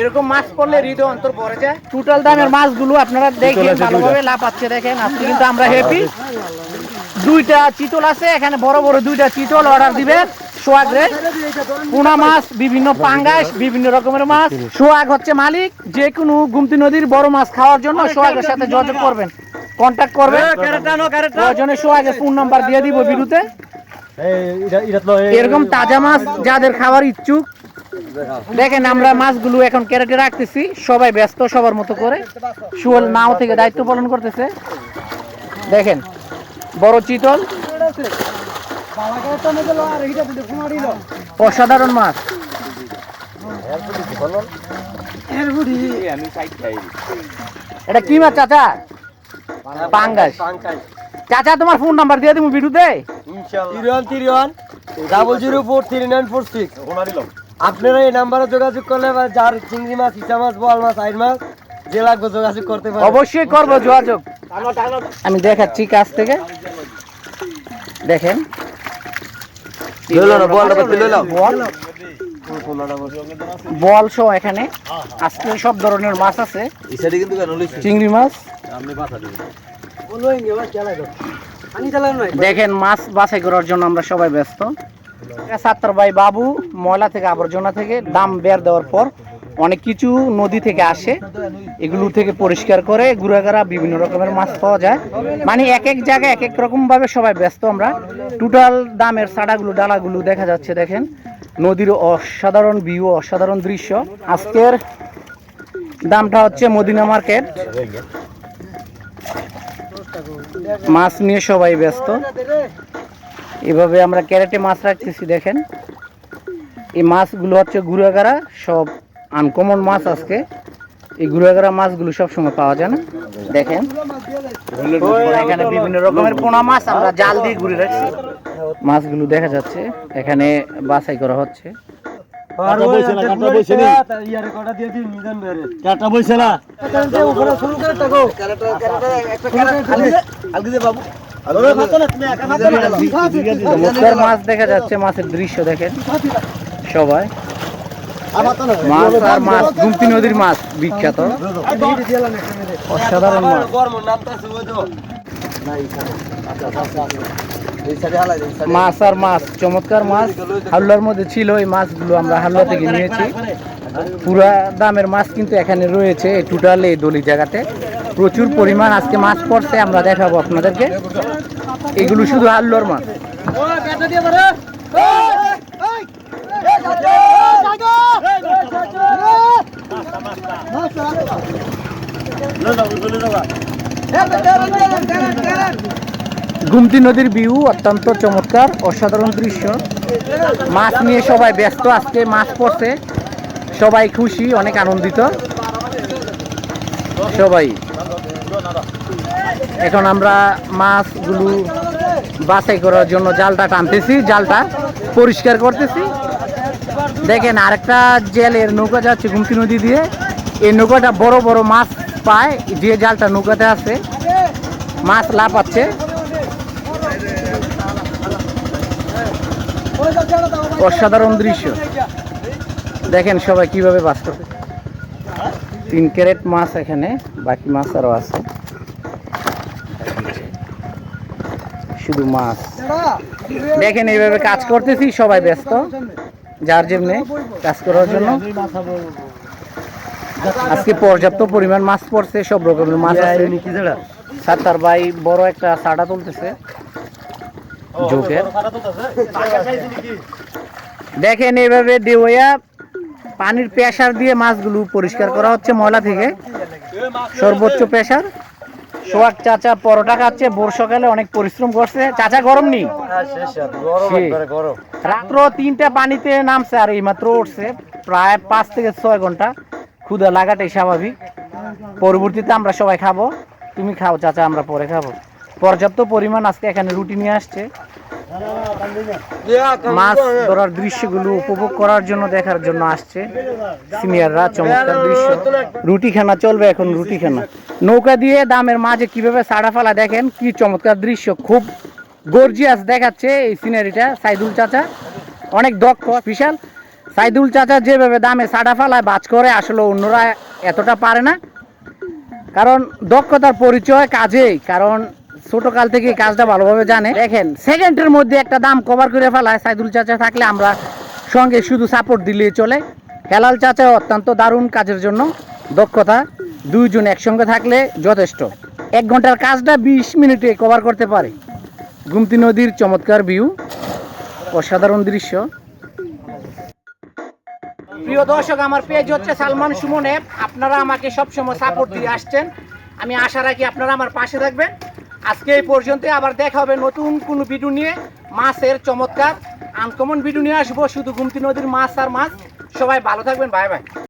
এরকম মাছ পড়লে হৃদয় অন্তর পড়ে যায়। টোটাল দামের মাছগুলো আপনারা দেখেন ভালোভাবে লাভ পাচ্ছে দেখেন আজকে কিন্তু আমরা হ্যাপি দুইটা চিতল আছে এখানে বড় বড় দুইটা চিতল অর্ডার দিবেন সোয়াগরে পোনা মাছ বিভিন্ন পাঙ্গাস বিভিন্ন রকমের মাছ। সোয়াগ হচ্ছে মালিক যে কোনো গুমতি নদীর বড় মাছ খাওয়ার জন্য সোয়াগের সাথে যোগাযোগ করবেন কন্ট্যাক্ট করবেন। প্রয়োজনে সোয়াগের ফোন নাম্বার দিয়ে দিব বিরুতে এরকম তাজা মাছ যাদের খাওয়ার ইচ্ছুক দেখেন, আমরা মাছগুলো এখন ক্যারেটে রাখতেছি। সবাই ব্যস্ত সবার মতো করে। শুয়াল নাও থেকে দায়িত্ব পালন করতেছে। দেখেন, বড় চিতল। অসাধারণ মাছ। এটা কি মাছ, চাচা? পাঙ্গাস। চাচা, তোমার ফোন নাম্বার দিয়ে দিব বিরুতে। Three one three one double zero four three nine four six আপনারা এই নাম্বারে যোগাযোগ করলে বা যার চিংড়ি মাছ ইচা মাছ বোয়াল মাছ আইর মাছ যে লাগবে যোগাযোগ করতে পারেন অবশ্যই করব যোগাযোগ। আমি দেখাচ্ছি কাছ থেকে। দেখেন। বল বল সহ এখানে। আজকে সব ধরনের মাছ আছে। চিংড়ি মাছ। দেখেন মাছ বাছাই করার জন্য আমরা সবাই ব্যস্ত। সাত্তার ভাই বাবু, ময়লা থেকে আবর্জনা থেকে দাম বের দেওয়ার পর অনেক কিছু নদী থেকে আসে, এগুলো থেকে পরিষ্কার করে, গুড়াগাড়া বিভিন্ন রকমের মাছ পাওয়া যায়। মানে এক এক জায়গায় এক এক রকম ভাবে সবাই ব্যস্ত আমরা। টোটাল দামের সাড়াগুলো ডালাগুলো দেখা যাচ্ছে, দেখেন। নদীর অসাধারণ ভিউ অসাধারণ দৃশ্য। আজকের দামটা হচ্ছে মদিনা মার্কেট। মাছ নিয়ে সবাই ব্যস্ত। এভাবে আমরা ক্যারেটে মাছ রাখতেছি দেখেন। এই মাছগুলো হচ্ছে গুড়াগাড়া সব আনকমন মাছ আজকে। এই গুড়াগাড়া মাছগুলো সব সময় পাওয়া যায় না। দেখেন। এখানে বিভিন্ন রকমের পোনা মাছ আমরা জাল দিয়ে ঘুরে রাখছি। মাছগুলো দেখা যাচ্ছে এখানে বাছাই করা হচ্ছে। চমৎকার মাছ দেখা যাচ্ছে মাছের দৃশ্য দেখেন। সবাই। মাছ আর মাছ গুমতি নদীর মাছ বিখ্যাত। অসাধারণ মাছ। মাছ আর মাছ চমৎকার মাছ। হাল্লার মধ্যে ছিল এই মাছগুলো আমরা হাল্লা থেকে নিয়েছি। পুরা দামের মাছ কিন্তু এখানে রয়েছে টোটাল এই দলি জায়গাতে। প্রচুর পরিমাণ আজকে মাছ পড়ছে, আমরা দেখাবো আপনাদেরকে। এগুলো শুধু আল্লোর মাছ। গুমতি নদীর ভিউ অত্যন্ত চমৎকার, অসাধারণ দৃশ্য। মাছ নিয়ে সবাই ব্যস্ত, আজকে মাছ পড়ছে। সবাই খুশি, অনেক আনন্দিত। সবাই। এখন আমরা মাছগুলো বাছাই করার জন্য জালটা টানতেছি, জালটা পরিষ্কার করতেছি। দেখেন আরেকটা জেলের নৌকা যাচ্ছে গুমতি নদী দিয়ে। এই নৌকাটা বড় বড় মাছ পায়, যে জালটা নৌকাতে আছে, মাছ লাফাচ্ছে। অসাধারণ দৃশ্য। দেখেন সবাই কীভাবে বাস করবে তিন ক্যারেট মাছ এখানে বাকি মাছ আরও আছে। শুধু মাছ। দেখেন এইভাবে কাজ করতেছি সবাই ব্যস্ত যার যেমনি কাজ করার জন্য। আজকে পর্যাপ্ত পরিমাণ মাছ পড়ছে সব রকমের মাছ আছে। সাত্তার ভাই বড় একটা সাড়া তুলতেছে। জোকের। দেখেন এইভাবে দেওয়া পানির প্রেশার দিয়ে মাছগুলো পরিষ্কার করা হচ্ছে ময়লা থেকে। সর্বোচ্চ প্রেশার সোয়াক চাচা পরোটা খাচ্ছে ভোর সকালে অনেক পরিশ্রম করছে। চাচা গরম নেই রাত্র তিনটা পানিতে নামছে আর এইমাত্র উঠছে প্রায় পাঁচ থেকে ছয় ঘণ্টা। ক্ষুদা লাগাটাই স্বাভাবিক। পরবর্তীতে আমরা সবাই খাব। তুমি খাও চাচা আমরা পরে খাব। পর্যাপ্ত পরিমাণ আজকে এখানে রুটি নিয়ে আসছে। মাছ ধরার দৃশ্যগুলো উপভোগ করার জন্য দেখার জন্য আসছে। সিনিয়ররা, চমৎকার দৃশ্য। রুটি খানা চলবে এখন রুটি খানা নৌকা দিয়ে দামের মাঝে কীভাবে সাড়া ফেলা দেখেন? কি চমৎকার দৃশ্য। খুব গর্জিয়াস দেখাচ্ছে এই সিনারিটা সাইদুল চাচা। অনেক দক্ষ বিশাল সাইদুল চাচা যেভাবে দামে সাডা ফালায় বাজ করে, আসলে অন্যরা এতটা পারে না। কারণ দক্ষতার পরিচয় কাজেই। কারণ ছোট কাল থেকে কাজটা ভালোভাবে জানে। দেখেন সেকেন্ডের মধ্যে একটা দাম কভার করে ফেলায়। সাইদুল চাচা থাকলে আমরা সঙ্গে শুধু সাপোর্ট দিলেই চলে। হেলাল চাচা অত্যন্ত দারুণ কাজের জন্য। দক্ষতা, দুইজন একসঙ্গে থাকলে যথেষ্ট। এক ঘণ্টার কাজটা বিশ মিনিটে কভার করতে পারে। গুমতি নদীর চমৎকার ভিউ অসাধারণ দৃশ্য। প্রিয় দর্শক, আমার পেজ হচ্ছে সালমান সুমন অ্যাপ আপনারা আমাকে সবসময় সাপোর্ট দিয়ে আসছেন। আমি আশা রাখি আপনারা আমার পাশে থাকবেন। আজকে এই পর্যন্ত আবার দেখা হবে নতুন কোনো ভিডিও নিয়ে। মাছের চমৎকার আনকমন ভিডিও নিয়ে আসব, শুধু গুমতি নদীর মাছ আর মাছ। সবাই ভালো থাকবেন বাই বাই